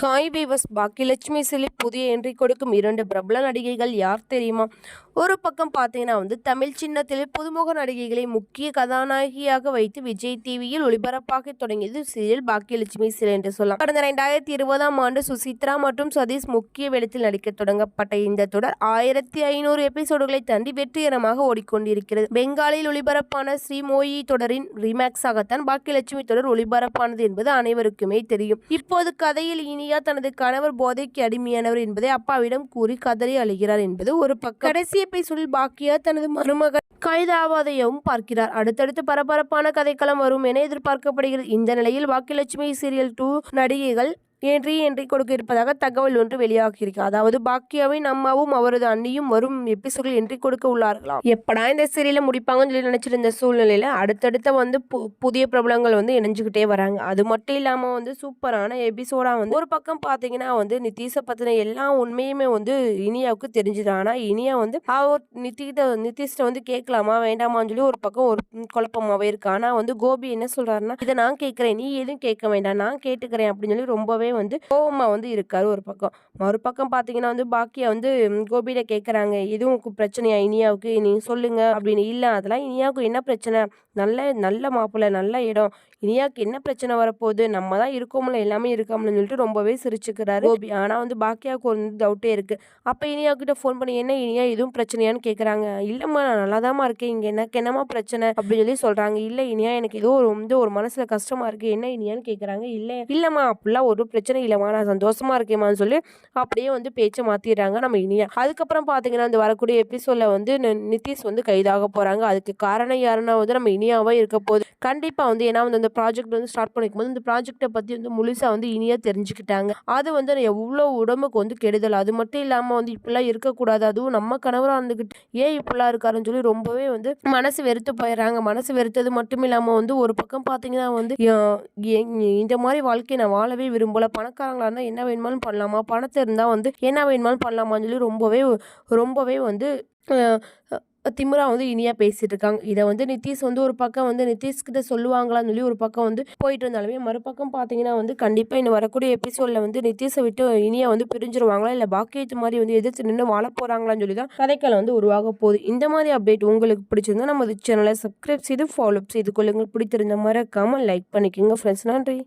Hi viewers Baakiyalakshmi சிலி புதிய entry கொடுக்கும் இரண்டு பிரபல நடிகைகள் யார் தெரியுமா? ஒரு பக்கம் பார்த்தீங்கன்னா வந்து தமிழ் சின்னத்தில் புதுமுக நடிகைகளை முக்கிய கதாநாயகியாக வைத்து விஜய் டிவியில் ஒளிபரப்பாக தொடங்கியது சீரியல் பாக்கியலட்சுமி சிலை என்று சொல்லலாம். கடந்த ரெண்டாயிரத்தி இருபதாம் ஆண்டு சுசித்ரா மற்றும் சதீஷ் முக்கிய வேடத்தில் நடிக்க தொடங்கப்பட்ட இந்த தொடர் ஆயிரத்தி ஐநூறு எபிசோடுகளை தாண்டி வெற்றிகரமாக ஓடிக்கொண்டிருக்கிறது. பெங்காலில் ஒளிபரப்பான ஸ்ரீமோயி தொடரின் ரீமேக்ஸாகத்தான் பாக்கியலட்சுமி தொடர் ஒளிபரப்பானது என்பது அனைவருக்குமே தெரியும். இப்போது கதையில் இனி இனியா தனது கணவர் போதைக்கு அடிமையானவர் என்பதை அப்பாவிடம் கூறி கதறி அழுகிறார் என்பது ஒரு பக்கம். கடைசி எபிசோடில் பாக்கியா தனது மருமகன் கைதாவதையும் பார்க்கிறார். அடுத்தடுத்து பரபரப்பான கதைக்களம் வரும் என எதிர்பார்க்கப்படுகிறது. இந்த நிலையில் பாக்கியலட்சுமி சீரியல் டூ நடிகைகள் என்றி என்றி கொடுக்க இருப்பதாக தகவல் ஒன்று வெளியாகியிருக்கு. அதாவது பாக்கியாவின் அம்மாவும் அவரது அண்ணியும் வரும் எபிசோடில் என்றி கொடுக்க உள்ளார்களாம். எப்படா இந்த சீரியலை முடிப்பாங்கன்னு சொல்லி நினைச்சிருந்த சூழ்நிலையில அடுத்தடுத்த வந்து பு- புதிய பிரபலங்கள் வந்து இணைஞ்சுக்கிட்டே வராங்க. அது மட்டும் இல்லாம வந்து சூப்பரான எபிசோடா வந்து ஒரு பக்கம் பாத்தீங்கன்னா வந்து நிதிஷை பத்தின எல்லா உண்மையுமே வந்து இனியாவுக்கு தெரிஞ்சுது. ஆனா இனியா வந்து அவர் நிதிகிட்ட நிதிஷ்ட வந்து கேட்கலாமா வேண்டாமான்னு சொல்லி ஒரு பக்கம் ஒரு குழப்பமாவே இருக்கு. ஆனா வந்து கோபி என்ன சொல்றாருன்னா இதை நான் கேட்கிறேன் நீ எதுவும் கேட்க வேண்டாம் நான் கேட்டுக்கிறேன் அப்படின்னு சொல்லி ரொம்பவே வந்து கோவமா வந்து இருக்காரு ஒரு பக்கம். மறுபக்கம் பார்த்தீங்கன்னா வந்து பாக்கியா வந்து ம், கோபியில கேட்கறாங்க எதுவும் பிரச்சனையா? இனியாவுக்கு நீங்கள் சொல்லுங்க அப்படின்னு. இல்லை அதெல்லாம் இனியாவுக்கு என்ன பிரச்சனை? நல்ல நல்ல மாப்பிள்ளை நல்ல இடம். இனியாவுக்கு என்ன பிரச்சனை வரப்போகுது? நம்ம தான் இருக்கோம்ல எல்லாமே இருக்கோம்லன்னு சொல்லிட்டு ரொம்பவே சிரிச்சுக்கிறாரு கோபி. ஆனால் வந்து பாக்கியாவுக்கு வந்து டவுட்டே இருக்கு. அப்போ இனியா ஃபோன் பண்ணி என்ன இனியா எதுவும் பிரச்சனையான்னு கேட்குறாங்க இல்லைம்மா நான் நல்லாதாம்மா இருக்கேன். இங்கே எனக்கு என்னம்மா பிரச்சனை? அப்படின்னு சொல்லி சொல்கிறாங்க இல்லை இனியா எனக்கு ஏதோ ஒரு வந்து ஒரு மனசில் கஷ்டமாக இருக்குது என்ன இனியான்னு கேட்குறாங்க இல்லை இல்லைம்மா அப்படிலாம் ஒரு பிரச்சனை இல்லைம்மா நான் சந்தோஷமா இருக்கேம்மான்னு சொல்லி அப்படியே வந்து பேச்சை மாத்திடுறாங்க நம்ம இனியா. அதுக்கப்புறம் பார்த்தீங்கன்னா இந்த வரக்கூடிய எபிசோட்ல வந்து நி- நிதிஷ் வந்து கைதாக போறாங்க. அதுக்கு காரணம் யாருன்னா வந்து நம்ம இனியாவே இருக்க போகுது கண்டிப்பா வந்து ஏன்னா வந்து அந்த ப்ராஜெக்ட் வந்து ஸ்டார்ட் பண்ணிக்கும் போது இந்த ப்ராஜெக்ட்டை பத்தி வந்து முழுசா வந்து இனியா தெரிஞ்சுக்கிட்டாங்க. அது வந்து எவ்வளோ உடம்புக்கு வந்து கெடுதல். அது மட்டும் இல்லாம வந்து இப்படிலாம் இருக்கக்கூடாது. அதுவும் நம்ம கணவராக இருந்துகிட்டு ஏன் இப்படிலாம் இருக்காருன்னு சொல்லி ரொம்பவே வந்து மனசு வெறுத்து போயிடுறாங்க. மனசு வெறுத்தது மட்டும் இல்லாம வந்து ஒரு பக்கம் பார்த்தீங்கன்னா வந்து இந்த மாதிரி வாழ்க்கையை நான் வாழவே விரும்பல. பணக்காரங்களாக இருந்தால் என்ன வேணுமாலும் பண்ணலாமா? பணத்தை இருந்தால் வந்து என்ன வேணுமாலும் பண்ணலாமான்னு சொல்லி ரொம்பவே ரொம்பவே வந்து அஹ், திமிரா வந்து இனியாக பேசிட்டு இருக்காங்க. இதை வந்து நிதிஷ் வந்து ஒரு பக்கம் வந்து நிதிஷ்கிட்ட சொல்லுவாங்களான்னு சொல்லி ஒரு பக்கம் வந்து போயிட்டு இருந்தாலுமே மறுபக்கம் பார்த்தீங்கன்னா வந்து கண்டிப்பாக இன்னும் வரக்கூடிய எபிசோடில் வந்து நிதிஷை விட்டு இனியா வந்து பிரிஞ்சிருவாங்களா? இல்லை பாக்கியத்து மாதிரி வந்து எதிர்த்து நின்று வாழ போகிறாங்களான்னு சொல்லி தான் கதைக்கால வந்து உருவாக போகுது. இந்த மாதிரி அப்டேட் உங்களுக்கு பிடிச்சிருந்தா நம்ம சேனலை சப்ஸ்கிரைப் செய்து ஃபாலோ செய்து கொள்ளுங்கள். பிடித்திருந்த மறக்காமல் லைக் பண்ணிக்கோங்க ஃப்ரெண்ட்ஸ் நன்றி.